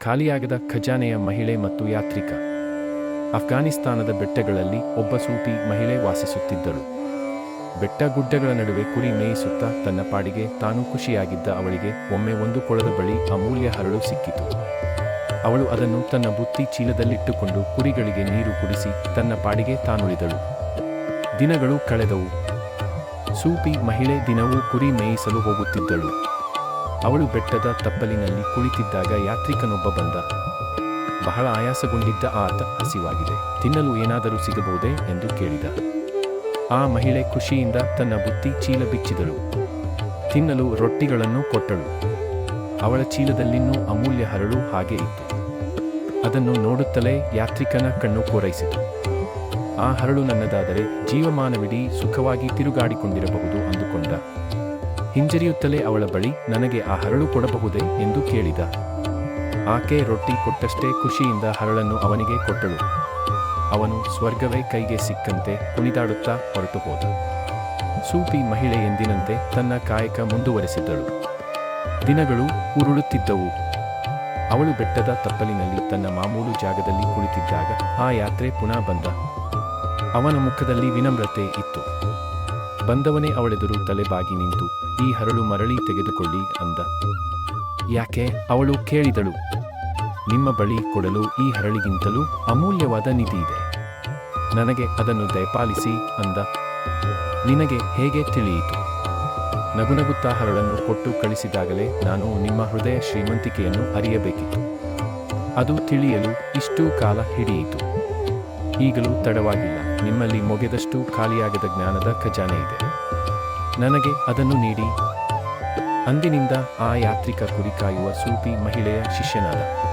ಖಾಲಿಯಾಗದ ಖಜಾನೆಯ ಮಹಿಳೆ ಮತ್ತು ಯಾತ್ರಿಕ. ಅಫ್ಘಾನಿಸ್ತಾನದ ಬೆಟ್ಟಗಳಲ್ಲಿ ಒಬ್ಬ ಸೂಫಿ ಮಹಿಳೆ ವಾಸಿಸುತ್ತಿದ್ದಳು. ಬೆಟ್ಟ ಗುಡ್ಡಗಳ ನಡುವೆ ಕುರಿ ಮೇಯಿಸುತ್ತಾ ತನ್ನ ಪಾಡಿಗೆ ತಾನು ಖುಷಿಯಾಗಿದ್ದ ಅವಳಿಗೆ ಒಮ್ಮೆ ಒಂದು ಕೊಳದ ಬಳಿ ಅಮೂಲ್ಯ ಹರಳು ಸಿಕ್ಕಿತು. ಅವಳು ಅದನ್ನು ತನ್ನ ಬುತ್ತಿ ಚೀಲದಲ್ಲಿಟ್ಟುಕೊಂಡು ಕುರಿಗಳಿಗೆ ನೀರು ಕುಡಿಸಿ ತನ್ನ ಪಾಡಿಗೆ ತಾನುಳಿದಳು. ದಿನಗಳು ಕಳೆದವು. ಸೂಪಿ ಮಹಿಳೆ ದಿನವೂ ಕುರಿ ಮೇಯಿಸಲು ಹೋಗುತ್ತಿದ್ದಳು. ಅವಳು ಬೆಟ್ಟದ ತಪ್ಪಲಿನಲ್ಲಿ ಕುಳಿತಿದ್ದಾಗ ಯಾತ್ರಿಕನೊಬ್ಬ ಬಂದ. ಬಹಳ ಆಯಾಸಗೊಂಡಿದ್ದ ಆತ ಹಸಿವಾಗಿದೆ. ತಿನ್ನಲು ಏನಾದರೂ ಸಿಗಬಹುದೇ ಎಂದು ಕೇಳಿದ. ಆ ಮಹಿಳೆ ಖುಷಿಯಿಂದ ತನ್ನ ಬುತ್ತಿ ಚೀಲ ಬಿಚ್ಚಿದಳು. ತಿನ್ನಲು ರೊಟ್ಟಿಗಳನ್ನು ಕೊಟ್ಟಳು. ಅವಳ ಚೀಲದಲ್ಲಿನ್ನೂ ಅಮೂಲ್ಯ ಹರಳು ಹಾಗೆ ಇತ್ತು. ಅದನ್ನು ನೋಡುತ್ತಲೇ ಯಾತ್ರಿಕನ ಕಣ್ಣು ಕೋರೈಸಿತು ಆ ಹರಳು ನನ್ನದಾದರೆ ಜೀವಮಾನವಿಡೀ ಸುಖವಾಗಿ ತಿರುಗಾಡಿಕೊಂಡಿರಬಹುದು ಅಂದುಕೊಂಡ. ಹಿಂಜರಿಯುತ್ತಲೇ ಅವಳ ಬಳಿ ನನಗೆ ಆ ಹರಳು ಕೊಡಬಹುದೇ ಎಂದು ಕೇಳಿದ. ಆಕೆ ರೊಟ್ಟಿ ಕೊಟ್ಟಷ್ಟೇ ಖುಷಿಯಿಂದ ಹರಳನ್ನು ಅವನಿಗೆ ಕೊಟ್ಟಳು. ಅವನು ಸ್ವರ್ಗವೇ ಕೈಗೆ ಸಿಕ್ಕಂತೆ ಕುಣಿದಾಡುತ್ತಾ ಹೊರಟು ಹೋದ. ಸೂಪಿ ಮಹಿಳೆ ಎಂದಿನಂತೆ ತನ್ನ ಕಾಯಕ ಮುಂದುವರೆಸಿದ್ದಳು. ದಿನಗಳು ಉರುಳುತ್ತಿದ್ದವು. ಅವಳು ಬೆಟ್ಟದ ತಪ್ಪಲಿನಲ್ಲಿ ತನ್ನ ಮಾಮೂಲು ಜಾಗದಲ್ಲಿ ಕುಳಿತಿದ್ದಾಗ ಆ ಯಾತ್ರೆ ಪುನಃ ಬಂದ. ಅವನ ಮುಖದಲ್ಲಿ ವಿನಮ್ರತೆ ಇತ್ತು. ಬಂದವನೇ ಅವಳೆದುರು ತಲೆಬಾಗಿ ನಿಂತು, ಈ ಹರಳು ಮರಳಿ ತೆಗೆದುಕೊಳ್ಳಿ ಅಂದ. ಯಾಕೆ? ಅವಳು ಕೇಳಿದಳು. ನಿಮ್ಮ ಬಳಿ ಕೊಡಲು ಈ ಹರಳಿಗಿಂತಲೂ ಅಮೂಲ್ಯವಾದ ನಿಧಿ ಇದೆ. ನನಗೆ ಅದನ್ನು ದಯಪಾಲಿಸಿ ಅಂದ. ನಿನಗೆ ಹೇಗೆ ತಿಳಿಯಿತು? ನಗುನಗುತ್ತಾ ಹರಳನ್ನು ಕೊಟ್ಟು ಕಳಿಸಿದಾಗಲೇ ನಾನು ನಿಮ್ಮ ಹೃದಯ ಶ್ರೀಮಂತಿಕೆಯನ್ನು ಅರಿಯಬೇಕಿತ್ತು. ಅದು ತಿಳಿಯಲು ಇಷ್ಟೂ ಕಾಲ ಹಿಡಿಯಿತು. ಈಗಲೂ ತಡವಾಗಿಲ್ಲ. ನಿಮ್ಮಲ್ಲಿ ಮೊಗೆದಷ್ಟು ಖಾಲಿಯಾಗದ ಜ್ಞಾನದ ಖಜಾನೆ ಇದೆ. ನನಗೆ ಅದನ್ನು ನೀಡಿ. ಅಂದಿನಿಂದ ಆ ಯಾತ್ರಿಕ ಕುರಿ ಸೂಫಿ ಮಹಿಳೆಯ ಶಿಷ್ಯನಾದ.